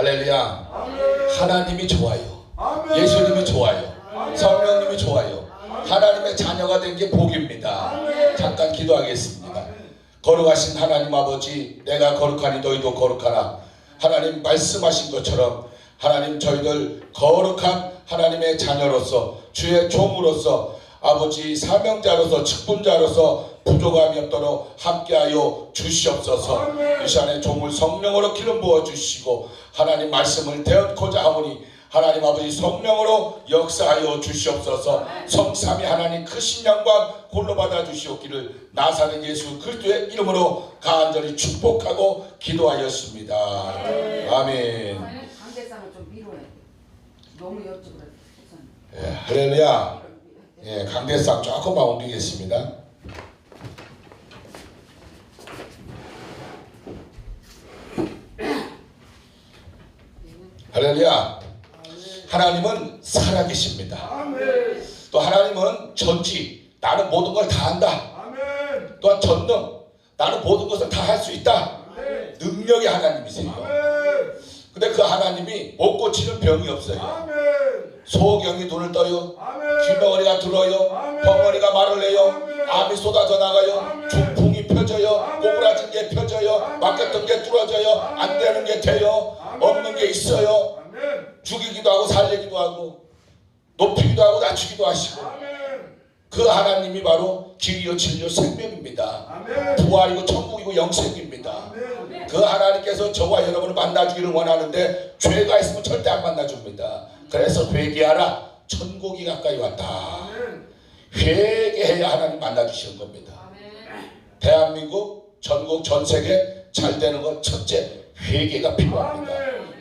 할렐루야. 하나님이 좋아요. 예수님이 좋아요. 성령님이 좋아요. 하나님의 자녀가 된 게 복입니다. 잠깐 기도하겠습니다. 거룩하신 하나님 아버지, 내가 거룩하니 너희도 거룩하라. 하나님 말씀하신 것처럼 하나님 저희들 거룩한 하나님의 자녀로서 주의 종으로서 아버지 사명자로서 직분자로서 부족함이 없도록 함께하여 주시옵소서. 이 시간에 종을 성령으로 기름 부어 주시고 하나님 말씀을 되었고자 하오니 하나님 아버지 성령으로 역사하여 주시옵소서. 성삼위 하나님 크신 영광 홀로 받아 주시옵기를 나사는 예수 그리스도의 이름으로 간절히 축복하고 기도하였습니다. 아멘. 강대상을 좀 미뤄야 돼. 너무 여쭤보라. 예, 할렐루야 예, 강대상 조금만 옮기겠습니다. 할렐루야. 하나님은 살아계십니다. 또 하나님은 전지 나는 모든 걸 다 한다. 또한 전능 나는 모든 것을 다 할 수 있다. 능력의 하나님이세요. 근데 그 하나님이 못 고치는 병이 없어요. 소경이 눈을 떠요 귀머리가 들어요. 벙어리가 말을 해요. 암이 쏟아져 나가요. 중풍이 펴져요. 꼬부라진 게 펴져요. 막혔던 게 뚫어져요. 안 되는 게 돼요. 없는 게 있어요. 죽이기도 하고 살리기도 하고 높이기도 하고 낮추기도 하시고. 그 하나님이 바로 길이요 진리요 생명입니다. 부활이고 천국이고 영생입니다. 그 하나님께서 저와 여러분을 만나주기를 원하는데 죄가 있으면 절대 안 만나줍니다. 그래서 회개하라 천국이 가까이 왔다. 회개해야 하나님 만나주시는 겁니다. 대한민국 전국 전 세계 잘 되는 건 첫째 회개가 필요합니다.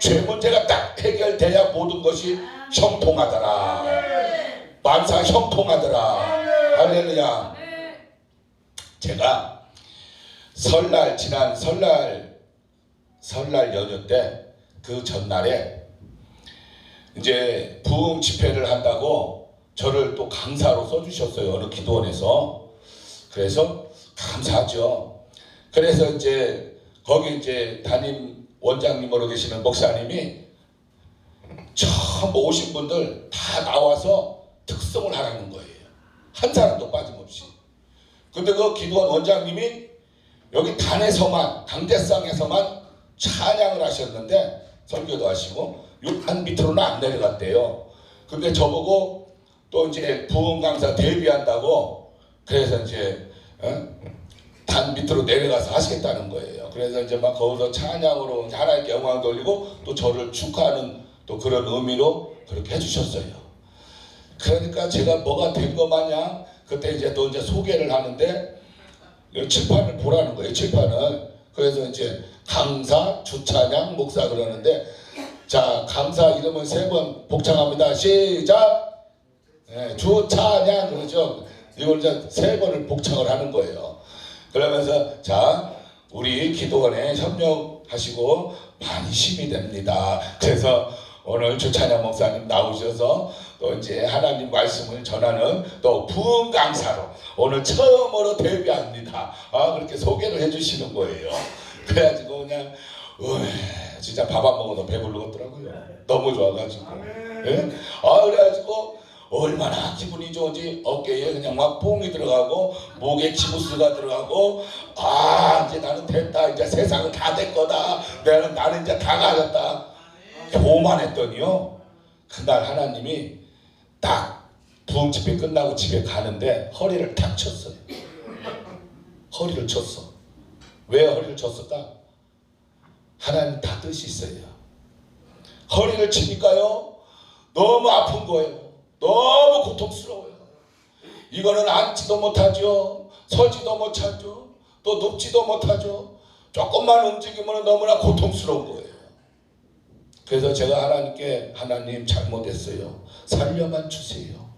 죄 문제가 딱 해결돼야 모든 것이 형통하더라. 만사 형통하더라. 할렐루야. 제가 설날 지난 설날 설날 연휴 때 그 전날에 이제 부흥 집회를 한다고 저를 또 강사로 써주셨어요 어느 기도원에서. 그래서 감사하죠. 그래서 이제 거기 이제 담임 원장님으로 계시는 목사님이 전부 오신 분들 다 나와서 특성을 하라는 거예요. 한 사람도 빠짐없이. 근데 그 기도원 원장님이 여기 단에서만 강대상에서만 찬양을 하셨는데 설교도 하시고 한 밑으로는 안 내려갔대요. 근데 저보고 또 이제 부흥 강사 데뷔한다고 그래서 이제 어? 단 밑으로 내려가서 하시겠다는 거예요. 그래서 이제 막 거기서 찬양으로 하나님께 영광 돌리고 또 저를 축하하는 또 그런 의미로 그렇게 해주셨어요. 그러니까 제가 뭐가 된거 마냥 그때 이제 또 이제 소개를 하는데 이 칠판을 보라는 거예요. 칠판을. 그래서 이제 강사, 주찬양, 목사 그러는데 자 강사 이름은 세 번 복창합니다. 시작. 네, 주찬양 그러죠. 이걸 이제 세 번을 복창을 하는 거예요. 그러면서 자 우리 기도원에 협력하시고 많이 힘이 됩니다. 그래서 오늘 주찬양 목사님 나오셔서 또 이제 하나님 말씀을 전하는 또 부흥 강사로 오늘 처음으로 데뷔합니다. 아 그렇게 소개를 해주시는 거예요. 그래가지고 그냥 으, 진짜 밥 안 먹어도 배불르겠더라고요. 너무 좋아가지고. 예? 아 그래가지고 얼마나 기분이 좋은지 어깨에 그냥 막 뽕이 들어가고 목에 기부스가 들어가고 아 이제 나는 됐다. 이제 세상은 다 될 거다. 나는 나는 이제 다 가졌다. 교만했더니요. 그날 하나님이 딱 부흥 집회 끝나고 집에 가는데 허리를 탁 쳤어요. 허리를 쳤어. 왜 허리를 쳤을까 하나님 다 뜻이 있어요 허리를 치니까요 너무 아픈 거예요 너무 고통스러워요 이거는 앉지도 못하죠 서지도 못하죠 또 눕지도 못하죠 조금만 움직이면 너무나 고통스러운 거예요 그래서 제가 하나님께 하나님 잘못했어요. 살려만 주세요.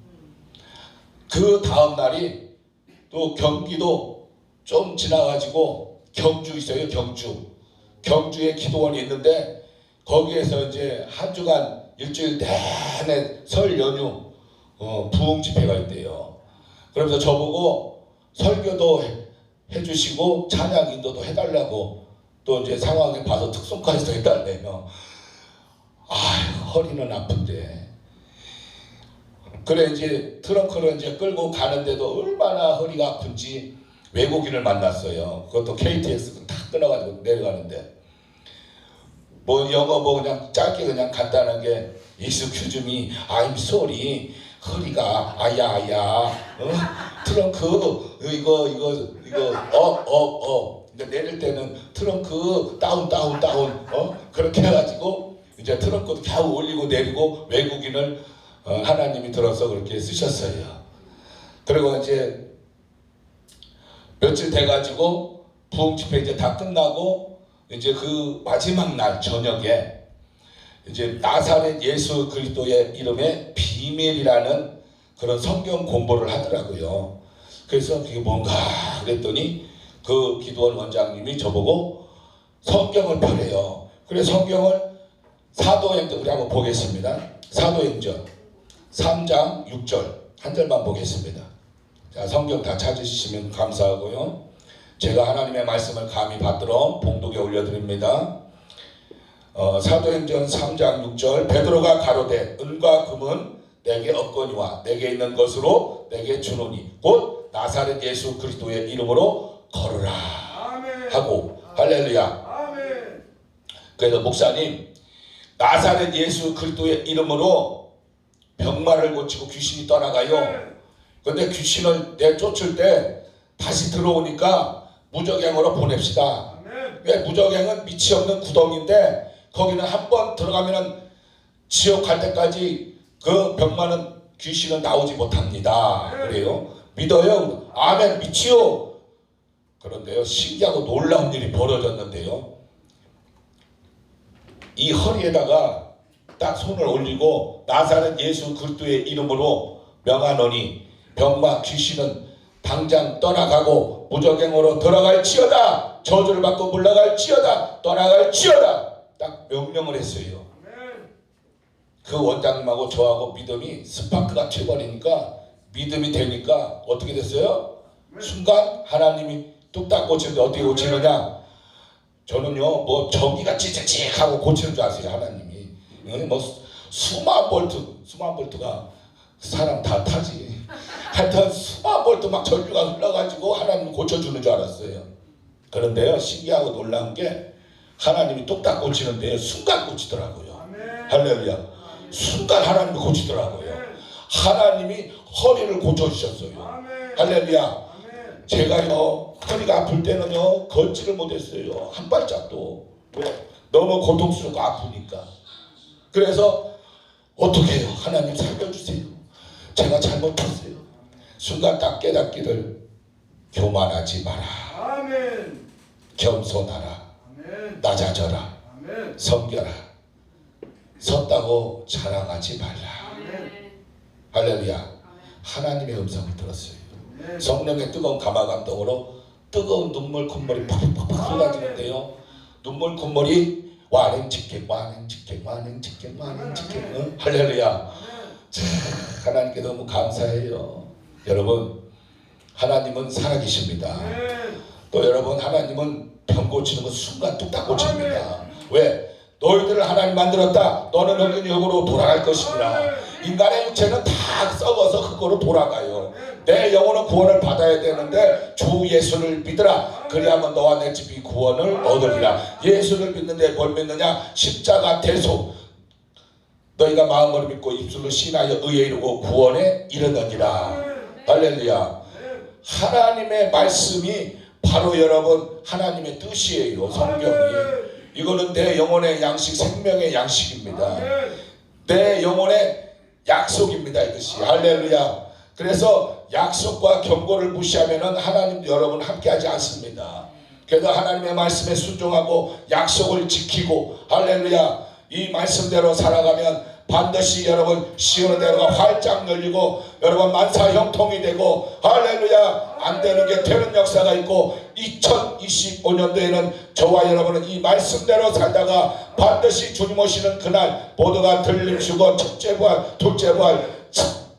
그 다음 날이 또 경기도 좀 지나가지고 경주 있어요. 경주. 경주에 기도원이 있는데 거기에서 이제 한 주간 일주일 내내 설 연휴 어, 부흥 집회가 있대요. 그러면서 저보고 설교도 해, 해주시고 찬양 인도도 해달라고 또 이제 상황에 봐서 특송까지도 해달래요. 아 허리는 아픈데 그래 이제 트렁크를 이제 끌고 가는데도 얼마나 허리가 아픈지 외국인을 만났어요. 그것도 KTX 탁 끊어가지고 내려가는데 뭐 영어 뭐 그냥 짧게 그냥 간단하게 me, I'm sorry 허리가 아야 아야 어? 트렁크 이거 이거 이거 업업업 근데 내릴 때는 트렁크 다운 다운 다운 어 그렇게 해가지고 이제 트렁크도 겨우 올리고 내리고 외국인을 어, 하나님이 들어서 그렇게 쓰셨어요. 그리고 이제 며칠 돼가지고 부흥 집회 이제 다 끝나고 이제 그 마지막 날 저녁에 이제 나사렛 예수 그리스도의 이름의 비밀이라는 그런 성경 공부를 하더라고요. 그래서 그게 뭔가 그랬더니 그 기도원 원장님이 저보고 성경을 펴래요. 그래서 성경을 사도행전 우리 한번 보겠습니다. 사도행전 3장 6절 한 절만 보겠습니다. 자, 성경 다 찾으시면 감사하고요. 제가 하나님의 말씀을 감히 받들어 봉독에 올려드립니다. 어, 사도행전 3장 6절 베드로가 가로되 은과 금은 내게 없거니와 내게 있는 것으로 내게 주노니 곧 나사렛 예수 그리스도의 이름으로 걸으라. 하고 할렐루야 아멘. 그래서 목사님 나사렛 예수 그리스도의 이름으로 병마를 고치고 귀신이 떠나가요 근데 귀신을 내쫓을 때 다시 들어오니까 무적행으로 보냅시다. 왜 무적행은 밑이 없는 구덩인데 거기는 한 번 들어가면은 지옥 갈 때까지 그 병마는 귀신은 나오지 못합니다. 그래요? 믿어요? 아멘 믿지요? 그런데요 신기하고 놀라운 일이 벌어졌는데요. 이 허리에다가 딱 손을 올리고 나사렛 예수 그리스도의 이름으로 명하노니 병마 귀신은 당장 떠나가고 무적행으로 들어갈지어다 저주를 받고 물러갈지어다 떠나갈지어다 딱 명령을 했어요. 그 원장님하고 저하고 믿음이 스파크가 튀어버리니까 믿음이 되니까 어떻게 됐어요? 순간 하나님이 뚝딱 고치는데 어떻게 고치느냐? 저는요 뭐 전기가 찌직직하고 고치는 줄 아세요 하나님이 예, 뭐 수- 수만 볼트 수만 볼트가 사람 다 타지 하여튼 수만 볼트 막 전류가 흘러가지고 하나님 고쳐주는 줄 알았어요. 그런데요 신기하고 놀라운 게 하나님이 뚝딱 고치는데 순간 고치더라고요. 할렐루야. 순간 하나님이 고치더라고요. 하나님이 허리를 고쳐주셨어요. 할렐루야. 제가요 허리가 아플 때는요 걷지를 못했어요. 한 발짝도. 왜? 너무 고통스럽고 아프니까. 그래서 어떻게 해요? 하나님 살려주세요. 제가 잘못했어요 순간 딱 깨닫기를 교만하지 마라 아멘. 겸손하라 아멘. 낮아져라 아멘. 섬겨라 섰다고 자랑하지 말라 아멘. 할렐루야 하나님의 음성을 들었어요 아멘. 성령의 뜨거운 가마 감동으로 뜨거운 눈물 콧물이 팍팍팍 쏟아지는데요. 눈물 콧물이 완행 직행 완행 직행 완행 직행 완행 직행 응? 할렐루야 자, 하나님께 너무 감사해요. 여러분 하나님은 살아계십니다. 또 여러분 하나님은 병 고치는 거 순간 뚝딱 고칩니다. 왜? 너희들을 하나님 만들었다. 너는 너는 영으로 돌아갈 것이니라. 인간의 육체는 다 썩어서 흙으로 돌아가요. 내 영혼은 구원을 받아야 되는데 주 예수를 믿으라. 그리하면 너와 내 집이 구원을 얻으리라. 예수를 믿는데 뭘 믿느냐? 십자가 대속. 너희가 마음으로 믿고 입술로 신하여 의에 이르고 구원에 이르느니라. 할렐루야. 하나님의 말씀이 바로 여러분 하나님의 뜻이에요. 성경이. 이거는 내 영혼의 양식, 생명의 양식입니다. 내 영혼의 약속입니다. 이것이 할렐루야. 그래서 약속과 경고를 무시하면은 하나님 여러분 함께하지 않습니다. 그래서 하나님의 말씀에 순종하고 약속을 지키고 할렐루야 이 말씀대로 살아가면 반드시 여러분 시오는 대로가 활짝 열리고 여러분 만사 형통이 되고 할렐루야 안 되는 게 되는 역사가 있고 2025년도에는 저와 여러분은 이 말씀대로 살다가 반드시 주님 오시는 그날 모두가 들림 주고 첫째 부활 둘째 부활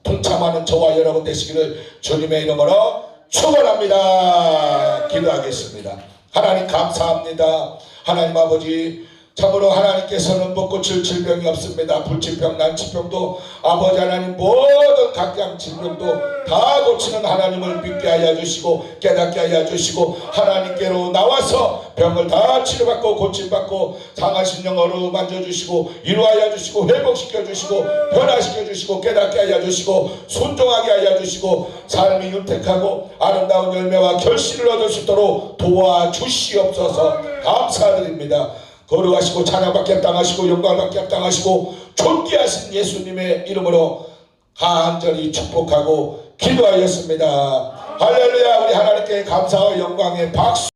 동참하는 저와 여러분 되시기를 주님의 이름으로 축원합니다. 기도하겠습니다. 하나님 감사합니다. 하나님 아버지 참으로 하나님께서는 못 고칠 질병이 없습니다. 불치병, 난치병도 아버지 하나님 모든 각양 질병도 다 고치는 하나님을 믿게 하여 주시고 깨닫게 하여 주시고 하나님께로 나와서 병을 다 치료받고 고침받고 상하신 영어로 만져주시고 이루하여 주시고 회복시켜 주시고 변화시켜 주시고 깨닫게 하여 주시고 순종하게 하여 주시고 삶이 윤택하고 아름다운 열매와 결실을 얻을 수 있도록 도와주시옵소서 감사드립니다. 거룩하시고 찬양받게 합당하시고 영광받게 합당하시고 존귀하신 예수님의 이름으로 간절히 축복하고 기도하였습니다. 할렐루야 우리 하나님께 감사와 영광의 박수